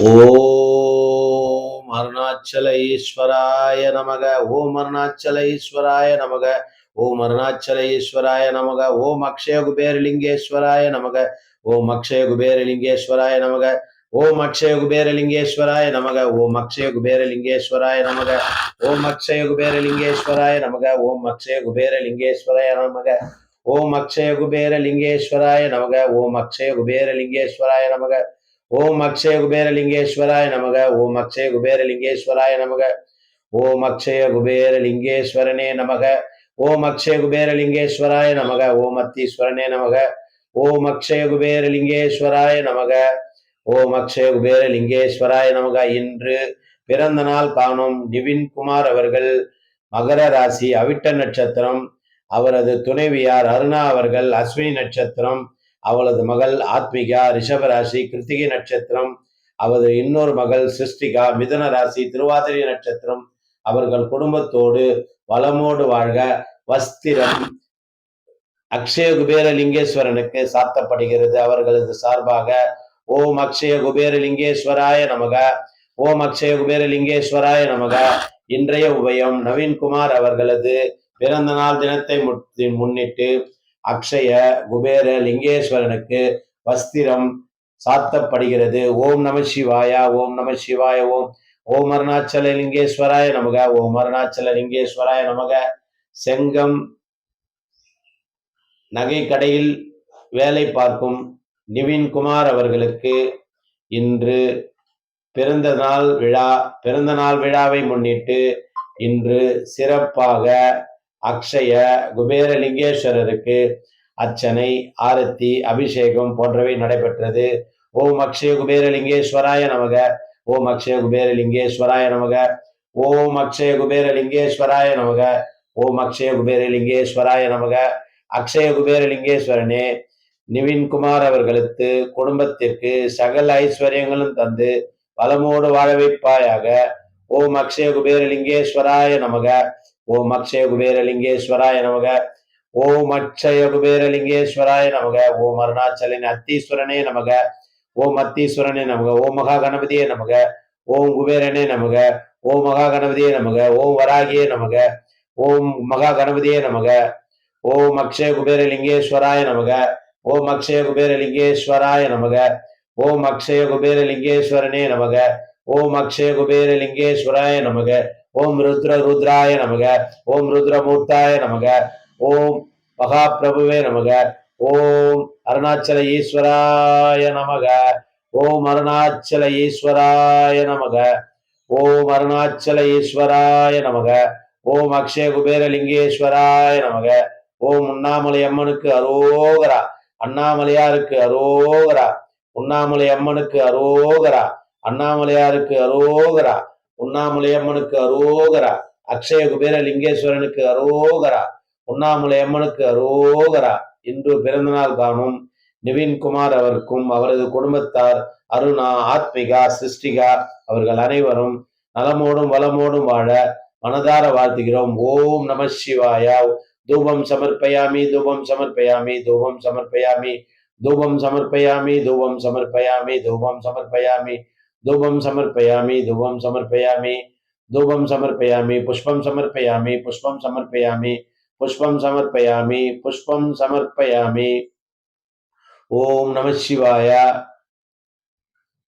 ஓம் அருணாச்சல ஈஸ்வராய நமக ஓம் அருணாச்சல ஈஸ்வராய நமக ஓம் அருணாச்சல ஈஸ்வராய நமக ஓம் அக்ஷய குபேரலிங்கேஸ்வராய நமக ஓம் அக்ஷய குபேரலிங்கேஸ்வராய நமக ஓம் அக்ஷய குபேரலிங்கேஸ்வராய நமக ஓம் அக்ஷய குபேரலிங்கேஸ்வராய நமக ஓம் அக்ஷய குபேரலிங்கேஸ்வராய நமக ஓம் அக்ஷய குபேரலிங்கேஸ்வராய நமக ஓம் அக்ஷய குபேரலிங்கேஸ்வராய நமக ஓம் அக்ஷய குபேரலிங்கேஸ்வராய நமக ஓம் அக்ஷய குபேரலிங்கேஸ்வராய நமக. ஓம் அக்ஷய குபேரலிங்கேஸ்வராய நமக. ஓம் அக்ஷய குபேரலிங்கேஸ்வரனே நமக. ஓம் அக்ஷய குபேரலிங்கேஸ்வராய நமக. ஓம் அத்தீஸ்வரனே நமக. ஓம் அக்ஷய குபேரலிங்கேஸ்வராய நமக. ஓம் அக்ஷய குபேரலிங்கேஸ்வராய நமக. இன்று பிறந்த நாள் காணும் நிவின் குமார் அவர்கள் மகர ராசி அவிட்ட நட்சத்திரம். அவரது துணைவியார் அருணா அவர்கள் அஸ்வினி நட்சத்திரம். அவளது மகள் ஆத்மிகா ரிஷபராசி கிருத்திகை நட்சத்திரம் அவரது இன்னொரு மகள் சிருஷ்டிகா மிதன ராசி திருவாதிரை நட்சத்திரம். அவர்கள் குடும்பத்தோடு வளமோடு வாழ்க. வஸ்திரம். அக்ஷய குபேர லிங்கேஸ்வரனுக்கு சாத்தப்படுகிறது. அவர்களது சார்பாக ஓம் அக்ஷய குபேர லிங்கேஸ்வராய நமக. ஓம் அக்ஷய குபேர லிங்கேஸ்வராய நமக. இன்றைய உபயம் நவீன்குமார் அவர்களது பிறந்த நாள் தினத்தை முன்னிட்டு அக்ஷய குபேர லிங்கேஸ்வரனுக்கு வஸ்திரம் சாத்தப்படுகிறது. ஓம் நம சிவாயா ஓம் நம சிவாய ஓம் ஓம் அருணாச்சல லிங்கேஸ்வராய நமக ஓம் அருணாச்சல லிங்கேஸ்வராய நமக. செங்கம் நகை கடையில் வேலை பார்க்கும் நிவின் குமார் அவர்களுக்கு இன்று பிறந்த நாள் விழா பிறந்த நாள் விழாவை முன்னிட்டு இன்று சிறப்பாக அக்ஷய குபேரலிங்கேஸ்வரருக்கு அர்ச்சனை ஆரத்தி அபிஷேகம் போன்றவை நடைபெற்றது. ஓம் அக்ஷய குபேரலிங்கேஸ்வராய நமக. ஓம் அக்ஷய குபேரலிங்கேஸ்வராய நமக. ஓம் அக்ஷய குபேரலிங்கேஸ்வராய நமக. ஓம் அக்ஷய குபேரலிங்கேஸ்வராய நமக. அக்ஷய குபேரலிங்கேஸ்வரனே நிவின்குமார் அவர்களுக்கு குடும்பத்திற்கு சகல ஐஸ்வர்யங்களும் தந்து பலமோடு வாழ வைப்பாயாக. ஓம் அக்ஷய குபேரலிங்கேஸ்வராய நமக. ஓம் அக்ஷய குபேரலிங்கேஸ்வராய நமக ஓம் அக்ஷய குபேரலிங்கேஸ்வராய நமக ஓம் அருணாச்சலின் அத்தீஸ்வரனே நமக ஓம் அத்தீஸ்வரனே நமக ஓம் மகா கணபதியே நமக ஓம் குபேரனே நமக ஓம் மகா கணபதியே நமக ஓம் வராகியே நமக ஓம் மகா கணபதியே நமக ஓம் அக்ஷய குபேரலிங்கேஸ்வராய நமக ஓம் அக்ஷய குபேரலிங்கேஸ்வராய நமக ஓம் அக்ஷய குபேரலிங்கேஸ்வரனே நமக ஓம் அக்ஷய குபேரலிங்கேஸ்வராய நமக ஓம் ருத்ர ருத்ராய நமக ஓம் ருத்ரமூர்த்தாய நமக ஓம் மகாபிரபுவே நமக ஓம் அருணாச்சல ஈஸ்வராய நமக ஓம் அருணாச்சல ஈஸ்வராய நமக ஓம் அருணாச்சல ஈஸ்வராய நமக ஓம் அக்ஷய குபேர லிங்கேஸ்வராய நமக ஓம் உண்ணாமலை அம்மனுக்கு அரோகரா அண்ணாமலையாருக்கு அரோகரா உண்ணாமலை அம்மனுக்கு அரோகரா அண்ணாமலையாருக்கு அரோகரா உண்ணாமுலை அம்மனுக்கு அரோகரா. அக்ஷய குபேர லிங்கேஸ்வரனுக்கு அரோகரா. உண்ணாமுலை அம்மனுக்கு அரோகரா. இன்று பிறந்தநாள் காணும் நிவின்குமார் அவருக்கும் அவரது குடும்பத்தார் அருணா ஆத்மிகா சிருஷ்டிகா அவர்கள் அனைவரும் நலமோடும் வளமோடும் வாழ மனதார வாழ்த்துகிறோம். ஓம் நம சிவாயா. தூபம் சமர்ப்பயாமி தூபம் சமர்ப்பயாமி தூபம் சமர்ப்பயாமி தூபம் சமர்ப்பயாமி தூபம் சமர்ப்பயாமி தூபம் சமர்ப்பயாமி. धूपम समर्पयामि धूपम समर्पयामि धूपम समर्पयामि, पुष्प समर्पयामि पुष्प समर्पयामि पुष्प समर्पयामि पुष्पम समर्पयामि। ओम नमः शिवाय।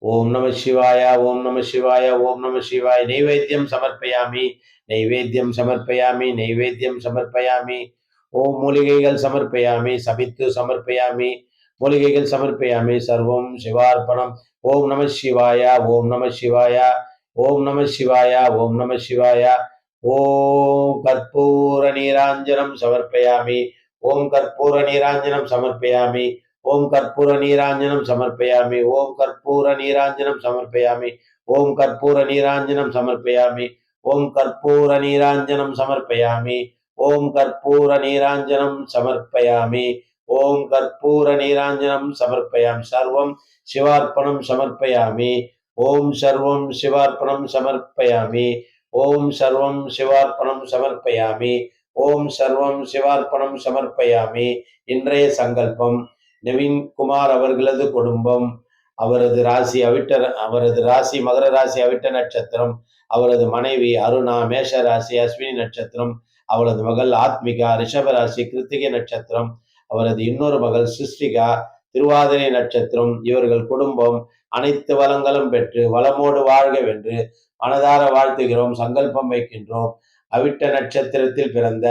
ओम नमः शिवाय ओम नमः शिवाय ओम नमः शिवाय। नैवेद्यम समर्पयामि नैवेद्यम समर्पयामि नैवेद्यम समर्पयामि। ओम मूलिकैकल समर्पयामि समित्तु समर्पयामि। மூலிகைகள் சமர்ப்பயாமி சர்வம் சிவார்ப்பணம். ஓம் நம சிவாயா ஓம் நம சிவாயா ஓம் நம சிவாயா ஓம் நம சிவாயா. ஓம் கற்பூர நீராஞ்சனம் சமர்ப்பயாமி. ஓம் கற்பூர நீராஞ்சனம் சமர்ப்பயாமி. ஓம் கற்பூர நீராஞ்சனம் சமர்ப்பயாமி. ஓம் கற்பூர நீராஞ்சனம் சமர்ப்பயாமி. ஓம் கற்பூர நீராஞ்சனம் சமர்ப்பயாமி. ஓம் கற்பூர நீராஞ்சனம் சமர்ப்பயாமி. ஓம் கற்பூர நீராஞ்சனம் சமர்ப்பயாமி. ஓம் கற்பூர நீராஞ்சனம் சமர்ப்பயாமி சர்வம் சிவார்ப்பணம் சமர்ப்பயாமி. ஓம் சர்வம் சிவார்ப்பணம் சமர்ப்பயாமி. ஓம் சர்வம் சிவார்ப்பணம் சமர்ப்பயாமி. ஓம் சர்வம் சிவார்ப்பணம் சமர்ப்பயாமி. இன்றைய சங்கல்பம் நவீன் குமார் அவர்களது குடும்பம் அவரது ராசி அவிட்ட அவரது ராசி மகர ராசி அவிட்ட நட்சத்திரம் அவரது மனைவி அருணா மேஷ ராசி அஸ்வினி நட்சத்திரம் அவளது மகள் ஆத்மிகா ரிஷப ராசி கிருத்திகை நட்சத்திரம் அவரது இன்னொரு மகள் சிருஷ்டிகா திருவாதிரை நட்சத்திரம் இவர்கள் குடும்பம் அனைத்து வளங்களும் பெற்று வளமோடு வாழ்க வென்று மனதார வாழ்த்துகிறோம் சங்கல்பம் வைக்கின்றோம். அவிட்ட நட்சத்திரத்தில் பிறந்த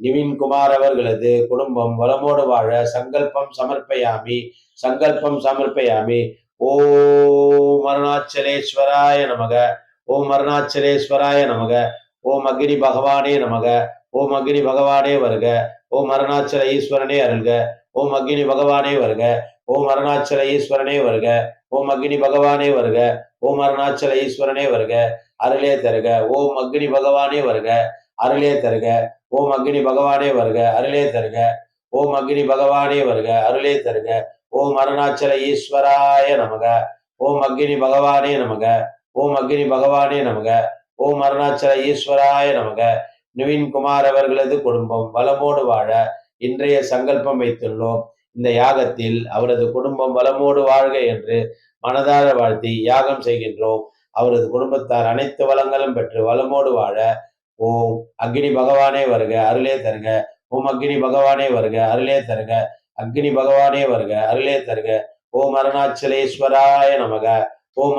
நிவின்குமார் அவர்களது குடும்பம் வளமோடு வாழ சங்கல்பம் சமர்ப்பயாமி சங்கல்பம் சமர்ப்பயாமி ஓம் அருணாச்சலேஸ்வராய நமக ஓம் அருணாச்சலேஸ்வராய நமக ஓம் அக்னி பகவானே நமக ஓம் அக்னி பகவானே வருக. ஓம் அருணாச்சல ஈஸ்வரனே அருள்க. ஓம் அக்னி பகவானே வருக. ஓம் அருணாச்சல ஈஸ்வரனே வருக. ஓம் அக்னி பகவானே வருக. ஓம் அருணாச்சல ஈஸ்வரனே வருக. அருளே தருக. ஓம் அக்னி பகவானே வருக. அருளே தருக. ஓம் அக்னி பகவானே வருக. அருளே தருக. ஓம் அக்னி பகவானே வருக. அருளே தருக. ஓம் அருணாச்சல ஈஸ்வராய நமக. ஓம் அக்னி பகவானே நமக. ஓம் அக்னி பகவானே நமக. ஓம் அருணாச்சல ஈஸ்வராய நமக. நவீன்குமார் அவர்களது குடும்பம் வளமோடு வாழ இன்றைய சங்கல்பம் வைத்துள்ளோம். இந்த யாகத்தில் அவரது குடும்பம் வளமோடு வாழ்க என்று மனதார வாழ்த்தி யாகம் செய்கின்றோம். அவரது குடும்பத்தார் அனைத்து வளங்களும் பெற்று வளமோடு வாழ ஓம். அக்னி பகவானே வருக அருளே தருக. ஓம் அக்னி பகவானே வருக அருளே தருக. அக்னி பகவானே வருக அருளே தருக. ஓம் அருணாச்சலேஸ்வராய நமக. ஓம்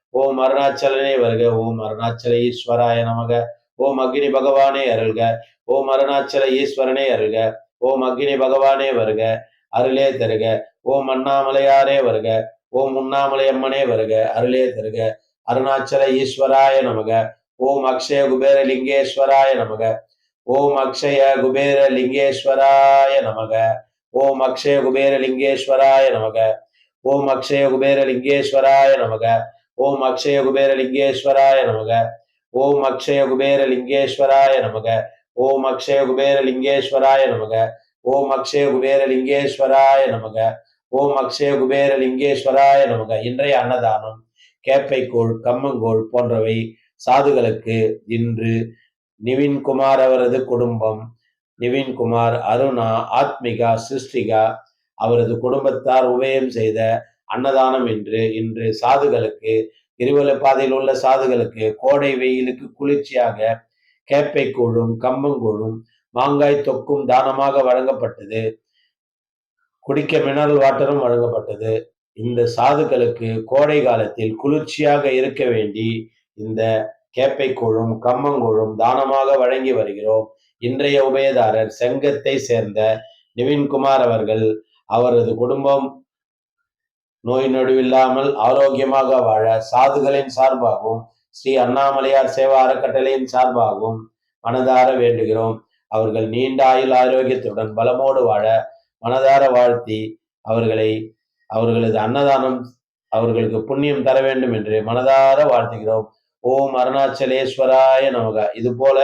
ஓம் அருணாச்சலனே வருக ஓம் அருணாச்சல ஈஸ்வராய நமக ஓம் அக்னி பகவானே அருள்க ஓம் அருணாச்சல ஈஸ்வரனே அருள்க ஓம் அக்னி பகவானே வருக அருளே தருக ஓம் அண்ணாமலையாரே வருக ஓம் உண்ணாமலை அம்மனே வருக அருளே தருக அருணாச்சல ஈஸ்வராய நமக ஓம் அக்ஷய குபேர லிங்கேஸ்வராய நமக ஓம் அக்ஷய குபேர லிங்கேஸ்வராய நமக ஓம் அக்ஷய குபேர லிங்கேஸ்வராய நமக ஓம் அக்ஷய குபேர லிங்கேஸ்வராய நமக ஓம் அக்ஷய குபேர லிங்கேஸ்வராய நமக. ஓம் அக்ஷய குபேர லிங்கேஸ்வராய நமக. ஓம் அக்ஷய குபேர லிங்கேஸ்வராய நமக. ஓம் அக்ஷய குபேர லிங்கேஸ்வராய நமக. ஓம் அக்ஷய குபேர லிங்கேஸ்வராய நமக. இன்றைய அன்னதானம் கேப்பைக்கோள் கம்மங்கோள் போன்றவை சாதுகளுக்கு இன்று நிவின்குமார் அவரது குடும்பம் நிவின்குமார் அருணா ஆத்மிகா சிருஷ்டிகா அவரது குடும்பத்தார் உபயம் செய்த அன்னதானம் என்று இன்று சாதுகளுக்கு இருவல பாதையில் உள்ள சாதுகளுக்கு கோடை வெயிலுக்கு குளிர்ச்சியாக கேப்பை கூழும் கம்பங்கூழும் மாங்காய் தொக்கும் தானமாக வழங்கப்பட்டது குடிக்க மினரல் வாட்டரும் வழங்கப்பட்டது. இந்த சாதுக்களுக்கு கோடை காலத்தில் குளிர்ச்சியாக இருக்க வேண்டி இந்த கேப்பை கூழும் கம்மங்கூழும் தானமாக வழங்கி வருகிறோம். இன்றைய உபயதாரர் செங்கத்தை சேர்ந்த நிவின்குமார் அவர்கள் அவரது குடும்பம் நோய் நடுவில்லாமல் ஆரோக்கியமாக வாழ சாதுகளின் சார்பாகவும் ஸ்ரீ அண்ணாமலையார் சேவா அறக்கட்டளையின் சார்பாகவும் மனதார வேண்டுகிறோம். அவர்கள் நீண்ட ஆயுள் ஆரோக்கியத்துடன் பலமோடு வாழ மனதார வாழ்த்தி அவர்களை அவர்களது அன்னதானம் அவர்களுக்கு புண்ணியம் தர வேண்டும் என்று மனதார வாழ்த்துகிறோம். ஓம் அருணாச்சலேஸ்வராய நமக. இது போல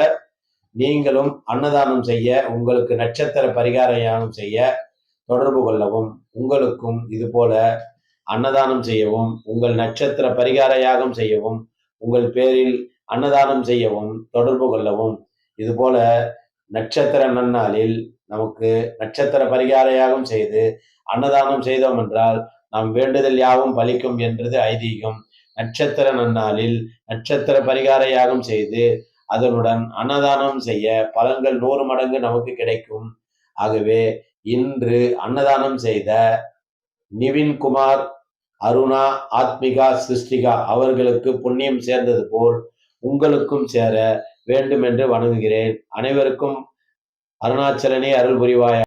நீங்களும் அன்னதானம் செய்ய உங்களுக்கு நட்சத்திர பரிகார யானம் செய்ய தொடர்பு கொள்ளவும் உங்களுக்கும் இது போல அன்னதானம் செய்யவும் உங்கள் நட்சத்திர பரிகார யாகம் செய்யவும் உங்கள் பேரில் அன்னதானம் செய்யவும் தொடர்பு கொள்ளவும். இதுபோல நட்சத்திர நன்னாளில் நமக்கு நட்சத்திர பரிகார யாகம் செய்து அன்னதானம் செய்தோம் என்றால் நாம் வேண்டுதல் யாவும் பலிக்கும் என்றது ஐதீகம். நட்சத்திர நன்னாளில் நட்சத்திர பரிகார யாகம் செய்து அதனுடன் அன்னதானம் செய்ய பலன்கள் நூறு மடங்கு நமக்கு கிடைக்கும். ஆகவே இன்று அன்னதானம் செய்த நிவின்குமார் அருணா ஆத்மிகா சிருஷ்டிகா அவர்களுக்கு புண்ணியம் சேர்ந்தது போல் உங்களுக்கும் சேர வேண்டும் என்று வணங்குகிறேன். அனைவருக்கும் அருணாச்சலனே அருள் புரிவாயா